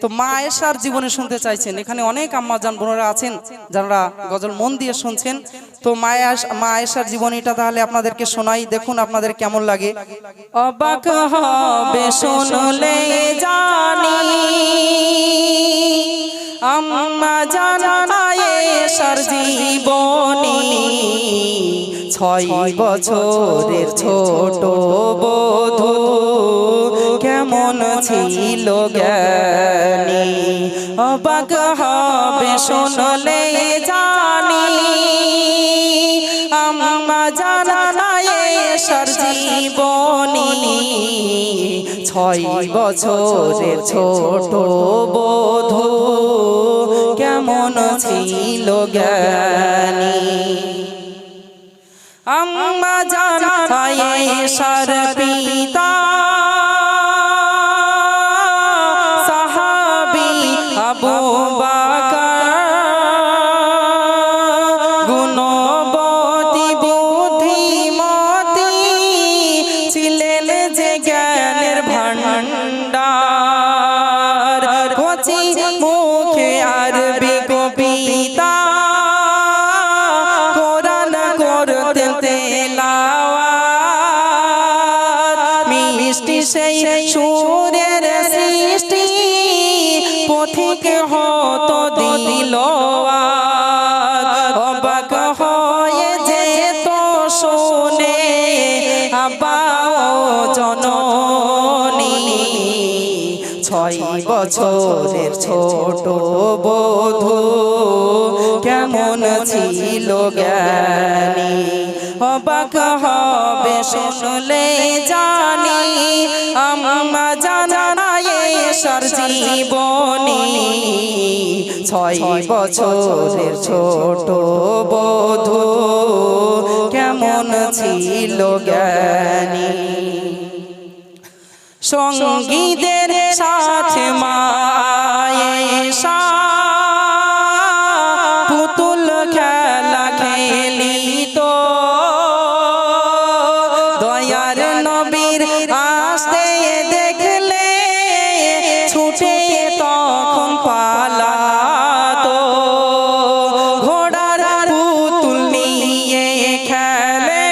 তো মা আয়েশার জীবনে শুনতে চাইছেন। এখানে অনেক আম্মা যান বোনেরা আছেন যারা গজল মন দিয়ে শুনছেন। তো মা আয়েশ- মা আয়েশার জীবনীটা তাহলে আপনাদেরকে শোনাই। দেখুন আপনাদের কেমন লাগে। অবাক হবে শুনলে জানি। আম্মা জানায়েশার জীবনী। ছয় বছরের ছোট বধূ। কেমন ছিল জ্ঞানী। অবাক হবে শুনলে জানি। আম্মা জানায়েশার জীবনী, ছয় বছরের ছোট বধূ কেমন ছিল জ্ঞানী? আম্মা জানায়েশার পিতা জ্ঞানের ভান্ডার কচি মুখে আরবি কবিতা। কোরআন করতে তেলাওয়াত। মিষ্টি সেই সুরের সৃষ্টি। পথিক হতো দিল বছরের ছোট বধূ, কেমন ছিল জ্ঞানী? অবাক হবে শুনলে জানি, আম্মা জানায়েশার জীবনী। ছয় বছরের ছোট বধূ, কেমন ছিল জ্ঞানী? সঙ্গীদের সাথে মায়েশা পুতুল খেলা খেলিত। দয়ার নবীর আসতে দেখলে ছুটে তখন পালা তো ঘোড়ার পুতুল নিয়ে খেলে।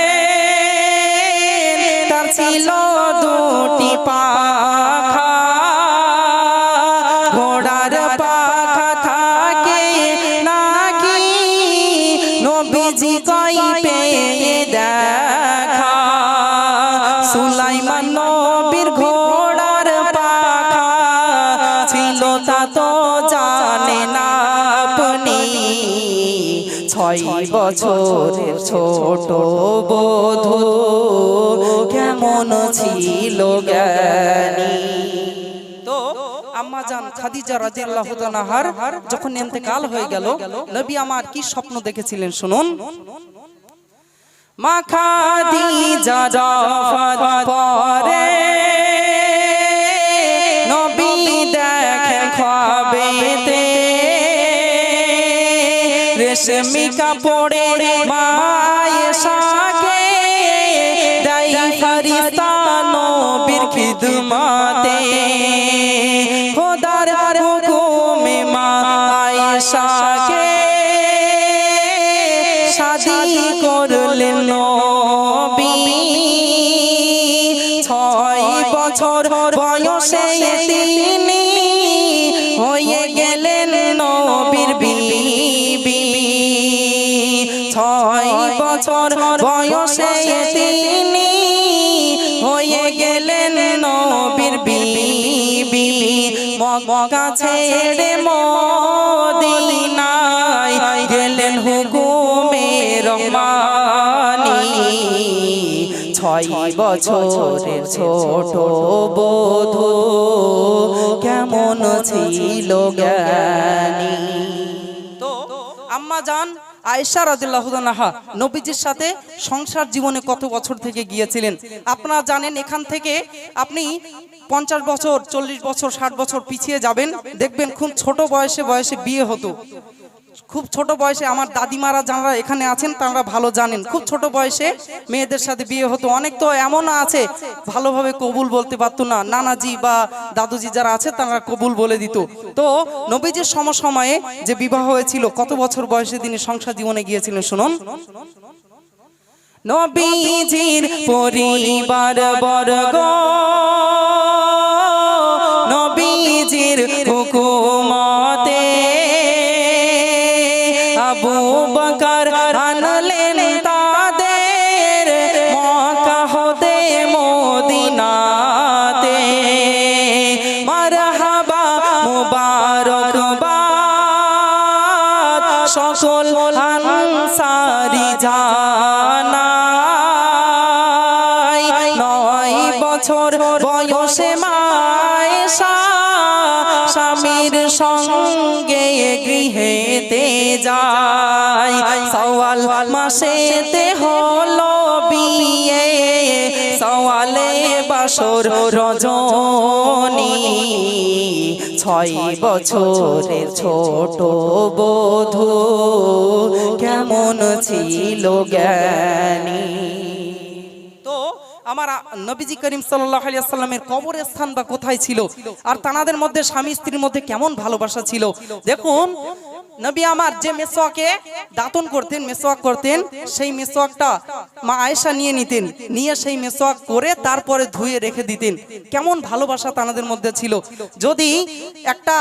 তার ছিল ছিল তা জানে না আপনি। ছয় বছরের ছোট বধূ কেমন ছিল জ্ঞানী? তো আম্মা জান খাদিজা যখন হয়ে গেল, নবী আমার কি স্বপ্ন দেখেছিলেন শুনুন? পরে রেশমি কাপড়ে মায়েশাকে দাই ফরিস্তা নবীর খিদমতে। খোদার হুকুমে মা আয়েশাকে শাদি করলেন ছয় বছর বয়সে তিনি বছর বয়সে তিনি হয়ে গেলেন নবীর বিবি। মক্কা ছেড়ে মদিনায় গেলেন হুকুমে রহমানি। ছয় বছরের ছোট বধূ কেমন ছিল জ্ঞানী। তো আম্মা জান আয়েশা রাদিল্লাহু তাআলা নবীজির সাথে সংসার জীবনে কত বছর থেকে গিয়েছিলেন? আপনারা জানেন এখান থেকে আপনি পঞ্চাশ বছর, চল্লিশ বছর, ষাট বছর পিছিয়ে যাবেন। দেখবেন খুব ছোট বয়সে বয়সে বিয়ে হতো। খুব ছোট বয়সে আমার দাদিমারা যারা এখানে আছেন, তারা ভালো জানেন। খুব ছোট বয়সে মেয়েদের সাথে বিয়ে হতো। অনেক তো এমন আছে, ভালোভাবে কবুল বলতে পারতো না। নানাজি বা দাদুজি যারা আছে, তারা কবুল বলে দিত। তো নবীজির সমসময়ে যে বিবাহ হয়েছিল, কত বছর বয়সে তিনি সংসার জীবনে গিয়েছিলেন শুনুন? নবীজির পরিবার বর্গ আনলেন তাদের মক্কা হতে মদিনাতে। মারহাবা মুবারকবাদ সকল আনসারি জানাই। নয় বছর বয়সে মায়েশা স্বামীর সঙ্গে গৃহেতে যায়। মাসেতে হলো বিয়ে। সওয়ালে বাসর রজনী। ছয় বছরের ছোট বধূ কেমন ছিল জ্ঞানী। আমার নবীজি করিম সাল্লাহ আলিয়া সাল্লামের কবরের স্থান বা কোথায় ছিল? আর তানাদের মধ্যে স্বামী স্ত্রীর মধ্যে কেমন ভালোবাসা ছিল? দেখুন নবী আমার যে মেসোয়াকে দাতন করতেন, মেসোয়াক করতেন, সেই মেসোয়াকটা মা আয়েশা নিয়ে নিতেন, নিয়ে সেই মেসোয়াক করে তারপরে ধুয়ে রেখে দিতেন। কেমন ভালোবাসা তানাদের মধ্যে ছিল। যদি একটা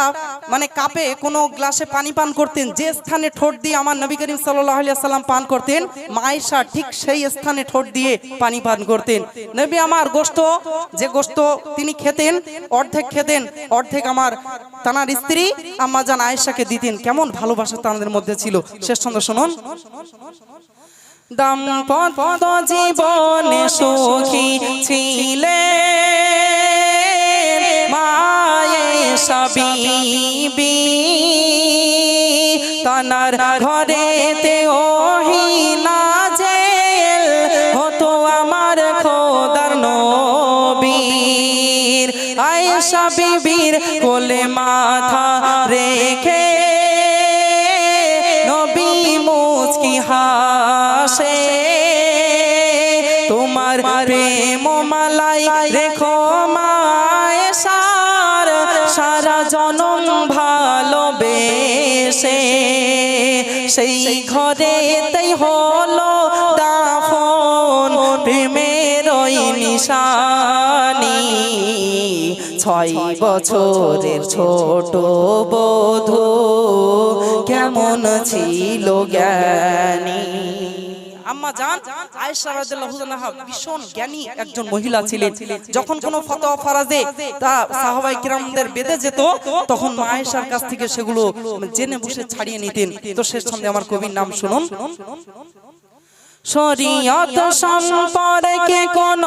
মানে কাপে কোনো গ্লাসে পানি পান করতেন, যে স্থানে ঠোঁট দিয়ে আমার নবী করিম সাল্লাম পান করতেন, মা আয়েশা ঠিক সেই স্থানে ঠোঁট দিয়ে পানি পান করতেন। নবী আমার গোস্ত যে গোস্ত তিনি খেতেন, অর্ধেক খেতেন, অর্ধেক আমার তানার স্ত্রী আম্মা জান আয়েশাকে দিতেন। কেমন ভালোবাসা তাদের মধ্যে ছিল। শেষ ছন্দ শুনুন। দাম্পত্য জীবনে সুখী ছিলে সাবিবি। তানার ঘরেতে ওহিনা জেল হতো আমার খোদার নবীর। আয়েশা বিবির কোলে মাথা মালাই রেখো সার, সারা জনম ভালোবেসে। সেই ঘরেতেই হলো দাফন, প্রেমের নিশানি। ছয় বছরের ছোট বধূ, কেমন ছিল জ্ঞানী। আম্মা জান, আয়েশা রাদিয়াল্লাহু আনহা ভীষণ জ্ঞানী একজন মহিলা ছিলেন। যখন কোনো ফতোয়া ফরাজে তা সাহাবাই কিরামদের বেঁধে যেত, তখন মা আয়েশার কাছ থেকে সেগুলো জেনে বসে ছাড়িয়ে নিতেন। তো শেষ ছন্দে আমার কবির নাম শুনুন। শরীয়ত সম্পর্কে কোন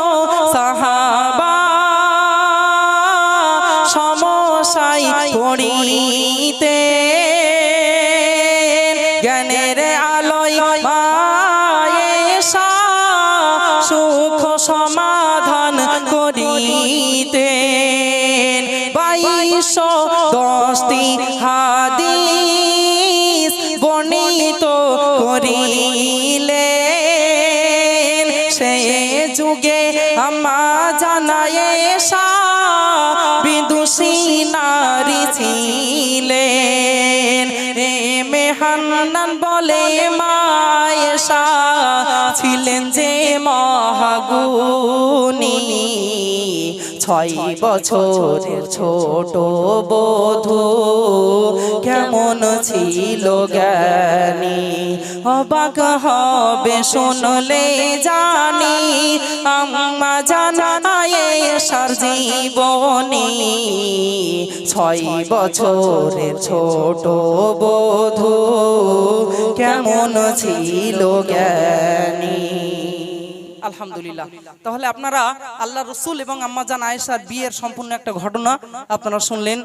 সাহাবা সমসাই পড়িতে জ্ঞানের আলোয় মায়েশা সুখ সমাধান করিতে বাইশ দশটি হাদিস বর্ণিত করিলে সে যুগে আমা জানায় বিদুষী নারী ছিলেন। মেহান্নান বলে মায়েশা ছিলেন যে মহাগুনি ছয় বছরের ছোট বধূ, কেমন ছিল জ্ঞানী? অবাক হবে শুনলে জানি, আম্মা জানায় সার জীবনী। ছয় বছরের ছোট বধূ, কেমন ছিল জ্ঞানী? আলহামদুলিল্লাহ। তাহলে আপনারা আল্লাহ রসুল এবং আম্মাজান আয়েশার বিয়ের সম্পূর্ণ একটা ঘটনা আপনারা শুনলেন।